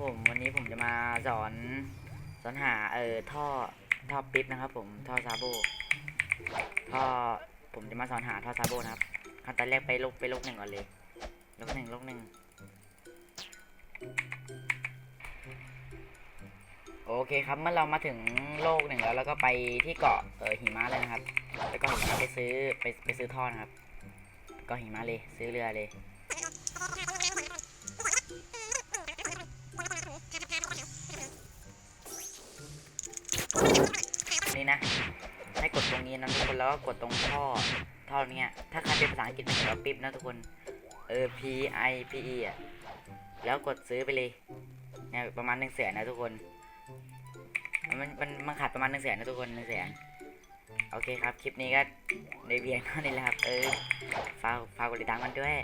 ผมวันนี้ผมจะมาสอนสอนหาเอ่อท่อท่อปิ๊บนะครับ ผมท่อซาโบท่อผมจะมาสอนหาท่อซาโบนะครับขั้นตอนแรกไปลกไปลกหนึ่งก่อนเลยลกหนึ่งลกหนึ่งโอเคครับเมื่อเรามาถึงโลกหนึ่งแล้วเราก็ไปที่เกาะเออหิมะเลยนะครับแล้วก็หิมะไปซื้อไปไปซื้อท่อนะครับเก็หิมะเลยซื้อเรือเลย นะ ให้กดตรงนี้นะทุกคนแล้วก็กดตรงท่อท่อเนี้ยถ้าใครเป็นภาษาอังกฤษมันจะปิ๊บนะทุกคนเออ P I P E อะแล้วกดซื้อไปเลยเนี่ยประมาณหนึ่งแสนนะทุกคน มันมันมันขาดประมาณหนึ่งแสนนะทุกคนหนึ่งแสนโอเคครับ คลิปนี้ก็ในเพียงเท่านี้แหละครับ เออฝากฝากกดติดตามกันด้วย